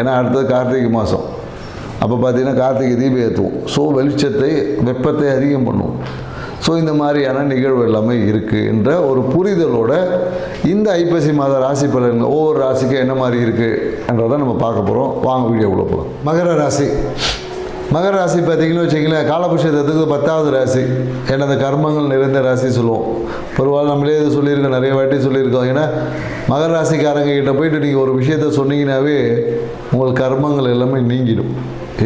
ஏன்னா அடுத்தது கார்த்திகை மாதம் அப்போ பார்த்தீங்கன்னா கார்த்திகை தீபம் ஏற்றுவோம் ஸோ வெளிச்சத்தை வெப்பத்தை அதிகம் பண்ணுவோம். ஸோ இந்த மாதிரியான நிகழ்வு எல்லாமே இருக்குது என்ற ஒரு புரிதலோட இந்த ஐப்பசி மாத ராசி பலன்கள் ஒவ்வொரு ராசிக்கும் என்ன மாதிரி இருக்குது என்றதை நம்ம பார்க்க போகிறோம் வாங்க வீடியோக்குள்ளே போகலாம் மகர ராசி. மகர ராசி பார்த்தீங்கன்னு வச்சிங்களேன் காலபுஷத்துக்கு பத்தாவது ராசி. எனது அந்த கர்மங்கள் நிறைந்த ராசி சொல்லுவோம். பெரும்பாலும் நம்மளே இது சொல்லியிருக்கோம் நிறைய வாட்டி சொல்லியிருக்கோம். ஏன்னா மகர ராசிக்காரங்க கிட்ட போயிட்டு நீங்கள் ஒரு விஷயத்த சொன்னீங்கன்னாவே உங்கள் கர்மங்கள் எல்லாமே நீங்கிடும்.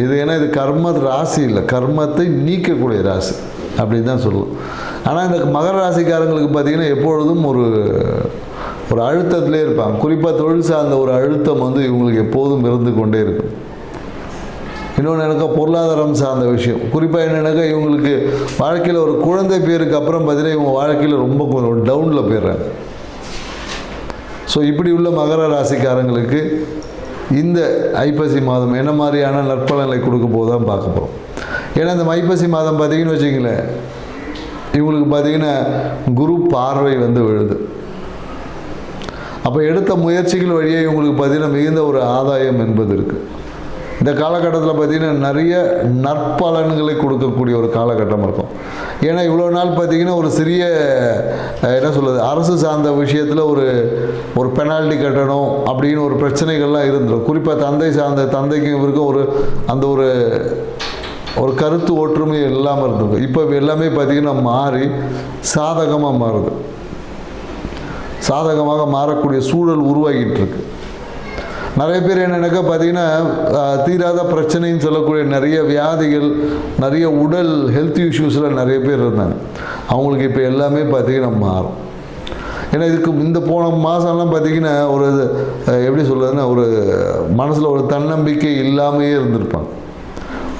இது ஏன்னா இது கர்ம ராசி இல்லை கர்மத்தை நீக்கக்கூடிய ராசி. அப்படின்னு தான் சொல்லுவோம். ஆனால் இந்த மகர ராசிக்காரங்களுக்கு பார்த்தீங்கன்னா எப்பொழுதும் ஒரு ஒரு அழுத்தத்திலே இருப்பாங்க. குறிப்பாக தொழில் சார்ந்த ஒரு அழுத்தம் வந்து இவங்களுக்கு எப்போதும் இருந்து கொண்டே இருக்கும். இன்னொன்று எனக்கு பொருளாதாரம் சார்ந்த விஷயம். குறிப்பாக என்னென்னாக்கா இவங்களுக்கு வாழ்க்கையில் ஒரு குழந்தை பேருக்கு அப்புறம் பார்த்தீங்கன்னா இவங்க வாழ்க்கையில் ரொம்ப கொஞ்சம் டவுனில் போயிடுறாங்க. ஸோ இப்படி உள்ள மகர ராசிக்காரங்களுக்கு இந்த ஐப்பசி மாதம் என்ன மாதிரியான நற்பலங்களை கொடுக்க போது தான் பார்க்க போகிறோம் ஏன்னா இந்த ஐப்பசி மாதம் பார்த்தீங்கன்னு வச்சுங்களேன் இவங்களுக்கு பார்த்தீங்கன்னா குரு பார்வை வந்து விழுது. அப்போ எடுத்த முயற்சிகள் வழியே இவங்களுக்கு பார்த்தீங்கன்னா மிகுந்த ஒரு ஆதாயம் என்பது இருக்குது இந்த காலகட்டத்தில் பார்த்தீங்கன்னா நிறைய நற்பலன்களை கொடுக்கக்கூடிய ஒரு காலகட்டம் இருக்கும். ஏன்னா இவ்வளோ நாள் பார்த்தீங்கன்னா ஒரு சிறிய என்ன சொல்கிறது அரசு சார்ந்த விஷயத்தில் ஒரு ஒரு பெனால்ட்டி கட்டணும் அப்படின்னு ஒரு பிரச்சனைகள்லாம் இருந்துடும் குறிப்பாக தந்தை சார்ந்த தந்தைக்கும் இவருக்கும் ஒரு அந்த ஒரு ஒரு கருத்து ஒற்றுமை இல்லாமல் இருந்திருக்கும். இப்போ எல்லாமே பார்த்தீங்கன்னா மாறி சாதகமாக மாறுது. சாதகமாக மாறக்கூடிய சூழல் உருவாகிட்டு இருக்குது நிறைய பேர் என்னென்னாக்கா பார்த்தீங்கன்னா தீராத பிரச்சனைன்னு சொல்லக்கூடிய நிறைய வியாதிகள் நிறைய உடல் ஹெல்த் இஷ்யூஸில் நிறைய பேர் இருந்தாங்க. அவங்களுக்கு இப்போ எல்லாமே பார்த்தீங்கன்னா மாறும். ஏன்னா இதுக்கு இந்த போன மாதம்லாம் பார்த்தீங்கன்னா ஒரு இது, எப்படி சொல்கிறதுன்னா ஒரு மனசில் ஒரு தன்னம்பிக்கை இல்லாமையே இருந்திருப்பாங்க.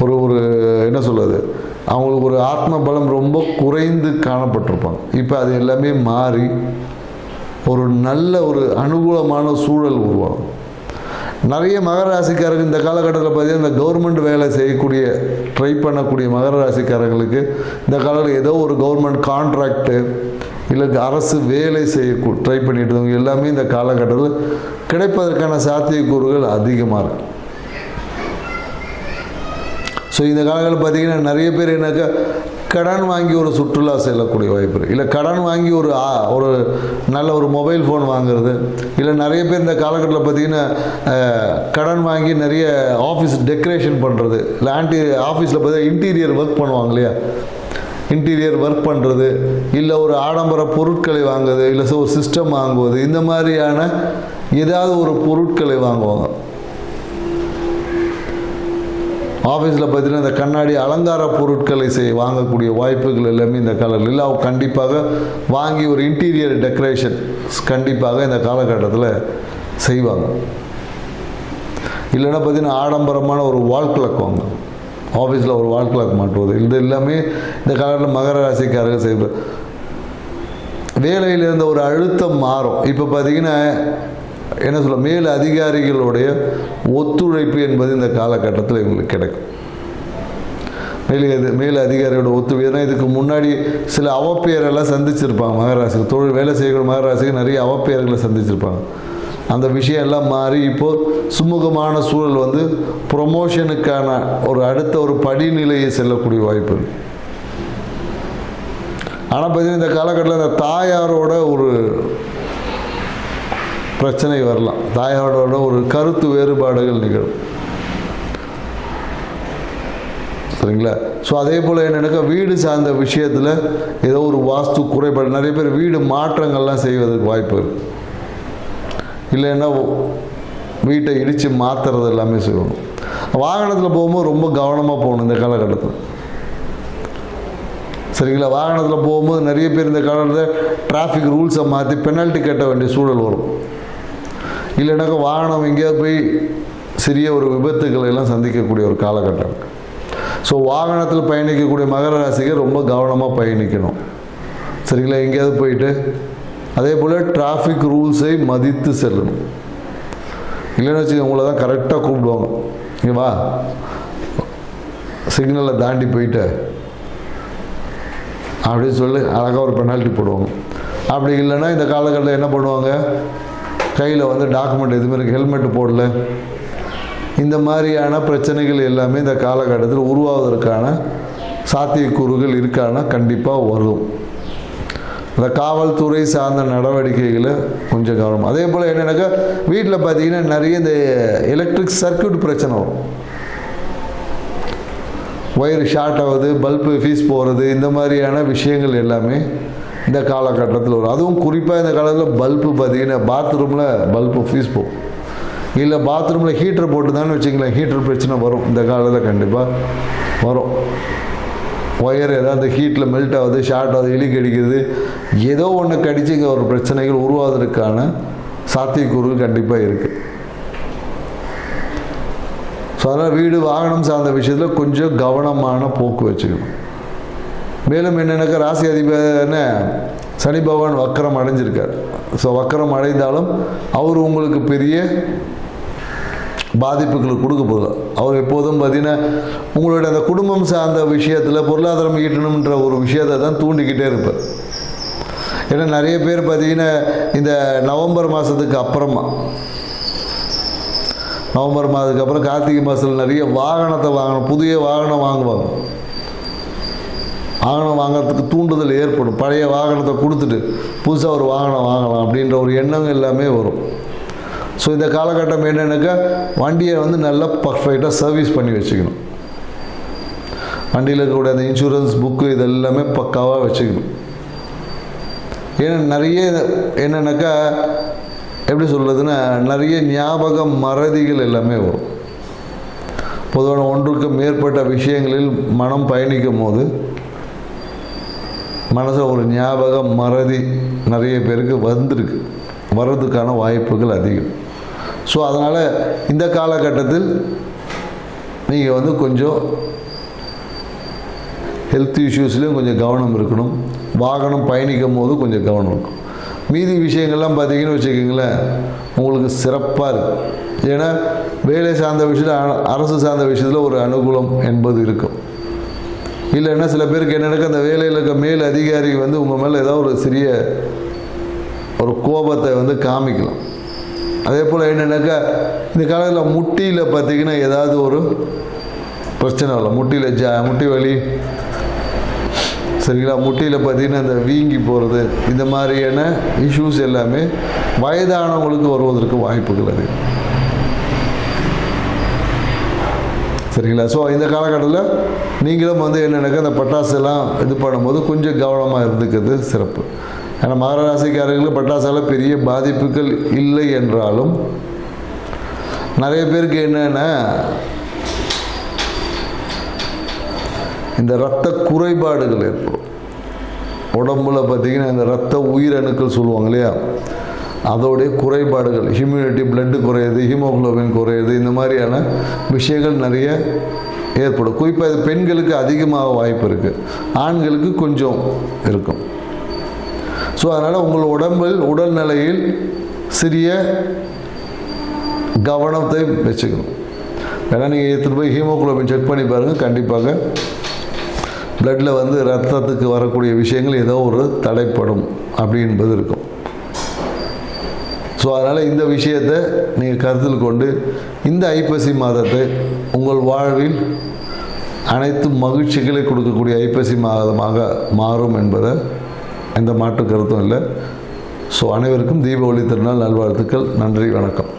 ஒரு ஒரு என்ன சொல்கிறது அவங்களுக்கு ஒரு ஆத்ம பலம் ரொம்ப குறைந்து காணப்பட்டிருப்பாங்க. இப்போ அது எல்லாமே மாறி ஒரு நல்ல ஒரு அனுகூலமான சூழல் உருவாகும். நிறைய மகர ராசிக்காரங்க இந்த காலகட்டத்தில் பார்த்தீங்கன்னா இந்த கவர்மெண்ட் வேலை செய்யக்கூடிய ட்ரை பண்ணக்கூடிய மகர ராசிக்காரர்களுக்கு இந்த காலத்தில் ஏதோ ஒரு கவர்மெண்ட் கான்ட்ராக்டு இல்லை அரசு வேலை செய்ய ட்ரை பண்ணிட்டு இருந்தவங்க எல்லாமே இந்த காலகட்டத்தில் கிடைப்பதற்கான சாத்தியக்கூறுகள் அதிகமாக இருக்கு. ஸோ இந்த காலங்களில் பார்த்தீங்கன்னா நிறைய பேர் என்னக்கா கடன் வாங்கி ஒரு சுற்றுலா செல்லக்கூடிய வாய்ப்பு இருக்குது இல்லை கடன் வாங்கி ஒரு ஆ- ஒரு நல்ல ஒரு மொபைல் ஃபோன் வாங்குறது. இல்லை நிறைய பேர் இந்த காலகட்டத்தில் பார்த்தீங்கன்னா கடன் வாங்கி நிறைய ஆஃபீஸ் டெக்கரேஷன் பண்ணுறது இல்லை ஆன்டி ஆஃபீஸில் பார்த்தீங்கன்னா இன்டீரியர் ஒர்க் பண்ணுவாங்க இல்லையா? இன்டீரியர் ஒர்க் பண்ணுறது இல்லை ஒரு ஆடம்பர பொருட்களை வாங்குறது. இல்லை ஒரு சிஸ்டம் வாங்குவது. இந்த மாதிரியான ஏதாவது ஒரு பொருட்களை வாங்குவாங்க. ஆஃபீஸில் பார்த்தீங்கன்னா இந்த கண்ணாடி அலங்கார பொருட்களை செய் வாங்கக்கூடிய வாய்ப்புகள் எல்லாமே இந்த காலத்தில் இல்லை. அவங்க கண்டிப்பாக வாங்கி ஒரு இன்டீரியர் டெக்கரேஷன் கண்டிப்பாக இந்த காலகட்டத்தில் செய்வாங்க. இல்லைன்னா பார்த்தீங்கன்னா ஆடம்பரமான ஒரு வால் கிளாக் வாங்க. ஆஃபீஸில் ஒரு வால் கிளாக் மாட்டுவது. இது எல்லாமே இந்த காலத்தில் மகர ராசிக்காரர்கள் செய்வது. வேலையில் இருந்த ஒரு அழுத்தம் மாறும். இப்போ பார்த்தீங்கன்னா என்ன சொல்ல மேல் அதிகாரிகளுடைய ஒத்துழைப்பு என்பது இந்த காலகட்டத்தில் இவங்களுக்கு கிடைக்கும். மேல் இது மேல் அதிகாரியோட ஒத்துழைப்பு. ஏன்னா இதுக்கு முன்னாடி சில அவப்பெயரெல்லாம் சந்திச்சிருப்பாங்க மகராசிக்கு. தொழில் வேலை செய்யக்கூடிய மகராசிக்கு நிறைய அவப்பெயர்களை சந்திச்சிருப்பாங்க. அந்த விஷயம் எல்லாம் மாறி இப்போது சுமூகமான சூழல் வந்து ப்ரொமோஷனுக்கான ஒரு அடுத்த ஒரு படிநிலையை செல்லக்கூடிய வாய்ப்பு ஆனால் பார்த்தீங்கன்னா இந்த காலகட்டத்தில் இந்த தாயாரோட ஒரு பிரச்சனை வரலாம். தாயாரோட ஒரு கருத்து வேறுபாடுகள் நிகழும். சரிங்களா? ஸோ அதே போல் என்னென்னாக்கா வீடு சார்ந்த விஷயத்தில் ஏதோ ஒரு வாஸ்து குறைபாடு. நிறைய பேர் வீடு மாற்றங்கள்லாம் செய்வதற்கு வாய்ப்பு இல்லைன்னா வீட்டை இடித்து மாற்றுறது எல்லாமே செய்யணும் வாகனத்தில் போகும்போது ரொம்ப கவனமாக போகணும் இந்த காலகட்டத்தில். சரிங்களா? வாகனத்தில் போகும்போது நிறைய பேர் இந்த காலத்தில் டிராஃபிக் ரூல்ஸை மாற்றி பெனால்ட்டி கட்ட வேண்டிய சூழல் வரும். இல்லைனாக்கா வாகனம் எங்கேயாவது போய் சிறிய ஒரு விபத்துக்களை எல்லாம் சந்திக்கக்கூடிய ஒரு காலகட்டம். ஸோ வாகனத்தில் பயணிக்கக்கூடிய மகர ராசிக்கு ரொம்ப கவனமாக பயணிக்கணும். சரிங்களா? எங்கேயாவது போயிட்டு அதே போல் டிராஃபிக் ரூல்ஸை மதித்து செல்லணும். இல்லைன்னு வச்சு உங்களை தான் கரெக்டாக கூப்பிடுவாங்க. இங்கே வா. சிக்னலை தாண்டி போயிட்டு அப்படின்னு சொல்லி அழகாக ஒரு பெனால்ட்டி போடுவாங்க. அப்படி இல்லைன்னா இந்த காலகட்டத்தில் என்ன பண்ணுவாங்க? கையில் வந்து டாக்குமெண்ட் எதுவுமே இருக்குது ஹெல்மெட் போடல. இந்த மாதிரியான பிரச்சனைகள் எல்லாமே இந்த காலகட்டத்தில் உருவாவதற்கான சாத்தியக்கூறுகள் இருக்கான்னா கண்டிப்பாக வரும். இந்த காவல்துறை சார்ந்த நடவடிக்கைகளை கொஞ்சம் கவனம். அதே போல் என்னென்னாக்கா வீட்டில் பார்த்தீங்கன்னா நிறைய இந்த எலக்ட்ரிக் சர்க்யூட் பிரச்சனை வரும். ஒயர் ஷார்ட் ஆகுது பல்பு ஃபீஸ் போகிறது இந்த மாதிரியான விஷயங்கள் எல்லாமே இந்த காலகட்டத்தில் வரும். அதுவும் குறிப்பாக இந்த காலத்தில் பல்பு பார்த்தீங்கன்னா பாத்ரூமில் பல்பு ஃபீஸ் போகும் இல்லை பாத்ரூமில் ஹீட்டர் போட்டுதான்னு வச்சுங்களேன் ஹீட்டர் பிரச்சனை வரும். இந்த காலத்தில் கண்டிப்பாக வரும். ஒயர் ஏதாவது ஹீட்டில் மெல்ட் ஆகுது ஷார்ட் ஆகுது இலி கடிக்குது ஏதோ ஒன்று கடிச்சு இங்கே ஒரு பிரச்சனைகள் உருவாவதற்கான சாத்தியக்கூறுகள் கண்டிப்பாக இருக்குது ஸோ அதனால் வீடு வாகனம் சார்ந்த விஷயத்தில் கொஞ்சம் கவனமான போக்கு வச்சுக்கணும். மேலும் என்னென்னாக்கா ராசி அதிபதினு சனி பகவான் வக்கரம் அடைஞ்சிருக்கார். ஸோ வக்கரம் அடைந்தாலும் அவர் உங்களுக்கு பெரிய பாதிப்புகளை கொடுக்க போகுது. அவர் எப்போதும் பார்த்தீங்கன்னா உங்களுடைய அந்த குடும்பம் சார்ந்த விஷயத்தில் பொருளாதாரம் ஈட்டணுன்ற ஒரு விஷயத்தை தான் தூண்டிக்கிட்டே இருப்பார். ஏன்னா நிறைய பேர் பார்த்தீங்கன்னா இந்த நவம்பர் மாதத்துக்கு அப்புறமா நவம்பர் மாதத்துக்கு அப்புறம் கார்த்திகை மாதத்தில் நிறைய வாகனத்தை வாங்கணும் புதிய வாகனம் வாங்குவாங்க. வாகனம் வாங்குறதுக்கு தூண்டுதல் ஏற்படும். பழைய வாகனத்தை கொடுத்துட்டு புதுசாக ஒரு வாகனம் வாங்கலாம் அப்படின்ற ஒரு எண்ணம் எல்லாமே வரும். ஸோ இந்த காலகட்டம் என்னென்னாக்கா வண்டியை வந்து நல்லா பர்ஃபெக்டாக சர்வீஸ் பண்ணி வச்சுக்கணும். வண்டியில் இருக்கக்கூடிய அந்த இன்சூரன்ஸ் புக்கு இது எல்லாமே பக்காவாக வச்சுக்கணும். ஏன்னா நிறைய என்னென்னாக்கா எப்படி சொல்கிறதுன்னா நிறைய ஞாபக மறதிகள் எல்லாமே வரும். பொதுவான ஒன்றுக்கு மேற்பட்ட விஷயங்களில் மனம் பயணிக்கும் போது மனசை ஒரு ஞாபகம் மறதி நிறைய பேருக்கு வந்திருக்கு. வர்றதுக்கான வாய்ப்புகள் அதிகம். ஸோ அதனால் இந்த காலகட்டத்தில் நீங்கள் வந்து கொஞ்சம் ஹெல்த் இஷ்யூஸ்லேயும் கொஞ்சம் கவனம் இருக்கணும். வாகனம் பயணிக்கும் போது கொஞ்சம் கவனம் இருக்கும் மீதி விஷயங்கள்லாம் பார்த்தீங்கன்னு வச்சுக்கிங்களேன் உங்களுக்கு சிறப்பாக இருக்குது ஏன்னா வேலை சார்ந்த விஷயத்தில் அரசு சார்ந்த விஷயத்தில் ஒரு அனுகூலம் என்பது இருக்கும். இல்லைன்னா சில பேருக்கு என்னென்னாக்கா அந்த வேலையில் இருக்க மேல் அதிகாரி வந்து உங்கள் மேலே ஏதாவது ஒரு சிறிய ஒரு கோபத்தை வந்து காமிக்கலாம். அதே போல் என்னென்னாக்கா இந்த காலத்தில் முட்டியில் பார்த்தீங்கன்னா ஏதாவது ஒரு பிரச்சனை வரலாம் முட்டியில் ஜா முட்டி வலி. சரிங்களா? முட்டியில் பார்த்தீங்கன்னா இந்த வீங்கி போகிறது இந்த மாதிரியான இஷ்யூஸ் எல்லாமே வயதானவங்களுக்கு வருவதற்கு வாய்ப்புகள் அதிகம். சரிங்களா? ஸோ இந்த காலகட்டத்தில் நீங்களும் வந்து என்னென்னாக்கா இந்த பட்டாசு எல்லாம் இது பண்ணும்போது கொஞ்சம் கவனமாக இருந்துக்கிறது சிறப்பு. ஏன்னா மகராசிக்காரர்களுக்கு பட்டாசால பெரிய பாதிப்புகள் இல்லை என்றாலும் நிறைய பேருக்கு என்னென்னா இந்த இரத்த குறைபாடுகள் ஏற்படும். உடம்புல பார்த்தீங்கன்னா இந்த இரத்த உயிரணுக்கள் சொல்லுவாங்க இல்லையா? அதோடைய குறைபாடுகள் ஹியூமினிட்டி பிளட்டு குறையுது ஹீமோகுளோபின் குறையுது இந்த மாதிரியான விஷயங்கள் நிறைய ஏற்படும். குறிப்பாக இது பெண்களுக்கு அதிகமாக வாய்ப்பு இருக்குது ஆண்களுக்கு கொஞ்சம் இருக்கும். ஸோ அதனால் உங்கள் உடம்பில் உடல்நிலையில் சிறிய கவனத்தை வச்சுக்கணும். வேணால் நீங்கள் எடுத்துகிட்டு போய் ஹீமோகுளோபின் செக் பண்ணி பாருங்கள் கண்டிப்பாக பிளட்டில் வந்து ரத்தத்துக்கு வரக்கூடிய விஷயங்கள் ஏதோ ஒரு தடைப்படும் அப்படி என்பது இருக்கும். ஸோ அதனால் இந்த விஷயத்தை நீங்கள் கருத்தில் கொண்டு இந்த ஐப்பசி மாதத்தை உங்கள் வாழ்வில் அனைத்து மகிழ்ச்சிகளை கொடுக்கக்கூடிய ஐப்பசி மாதமாக மாறும் என்பதை எந்த மாற்று கருத்தும் இல்லை. ஸோ அனைவருக்கும் தீபாவளி திருநாள் நல்வாழ்த்துக்கள். நன்றி வணக்கம்.